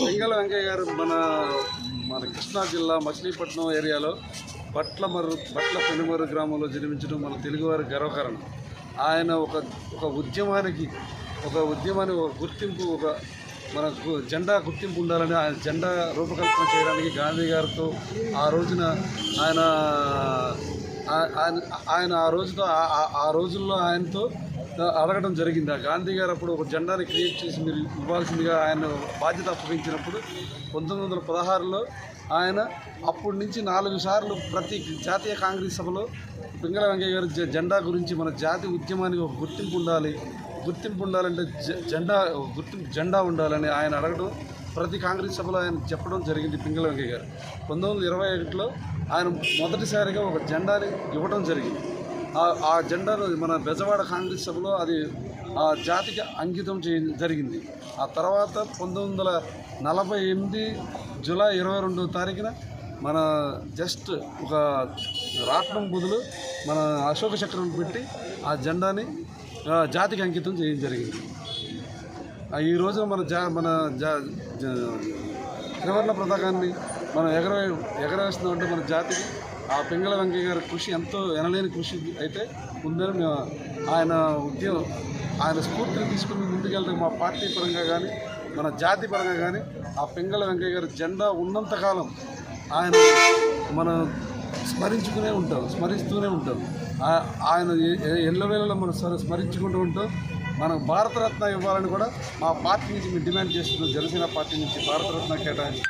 పింగళ వెంకయ్య గారు మన మన కృష్ణా జిల్లా మచిలీపట్నం ఏరియాలో బట్లమర్రు బట్ల పెనుమర్రు గ్రామంలో జన్మించడం మన తెలుగువారి గర్వకారణం. ఆయన ఒక ఒక ఉద్యమానికి ఒక ఉద్యమానికి ఒక గుర్తింపు ఒక మనకు జెండా గుర్తింపు ఉండాలని ఆయన జెండా రూపకల్పన చేయడానికి గాంధీ గారితో ఆ రోజున ఆయన ఆయన ఆయన ఆ రోజుతో ఆ- రోజుల్లో ఆయనతో అడగడం జరిగింది. ఆ గాంధీ గారు అప్పుడు ఒక జెండాని క్రియేట్ చేసి మీరు ఇవ్వాల్సిందిగా ఆయన బాధ్యత అప్పగించినప్పుడు పంతొమ్మిది వందల పదహారులో ఆయన అప్పటి నుంచి నాలుగు సార్లు ప్రతి జాతీయ కాంగ్రెస్ సభలో పింగళ వెంకయ్య గారు జెండా గురించి మన జాతి ఉద్యమానికి ఒక గుర్తింపు ఉండాలి. గుర్తింపు ఉండాలంటే జెండా గుర్తింపు జెండా ఉండాలని ఆయన అడగడం ప్రతి కాంగ్రెస్ సభలో ఆయన చెప్పడం జరిగింది పింగళ వెంకయ్య గారు. పంతొమ్మిది వందల ఇరవై ఒకటిలో ఆయన మొదటిసారిగా ఒక జెండాని ఇవ్వడం జరిగింది. ఆ- జెండాను మన బెజవాడ కాంగ్రెస్ సభలో అది ఆ జాతికి అంకితం చే జరిగింది. ఆ తర్వాత పంతొమ్మిది వందల నలభై ఎనిమిది జూలై ఇరవై రెండవ తారీఖున మన జస్ట్ ఒక రాట్నం బదులు మన అశోక చక్రం పెట్టి ఆ జెండాని జాతికి అంకితం చేయడం జరిగింది. ఈ రోజున మన జా మన జా త్రివర్ణ పతాకాన్ని మనం ఎగర ఎగరవేస్తున్నామంటే మన జాతికి ఆ పింగళ వెంకయ్య గారి కృషి ఎంతో ఎనలేని కృషి అయితే ఉందని మేము ఆయన ఉద్యమం ఆయన స్ఫూర్తిని తీసుకుని ముందుకెళ్తే మా పార్టీ పరంగా కానీ మన జాతి పరంగా కానీ ఆ పింగళ వెంకయ్య గారి జెండా ఉన్నంతకాలం ఆయన మనం స్మరించుకునే ఉంటాం స్మరిస్తూనే ఉంటాం. ఆయన ఎల్లవేళలో మనం స్మరించుకుంటూ ఉంటాం. మనకు భారతరత్న ఇవ్వాలని కూడా మా పార్టీ నుంచి మేము డిమాండ్ చేస్తున్నాం. జనసేన పార్టీ నుంచి భారతరత్న కేటాయించి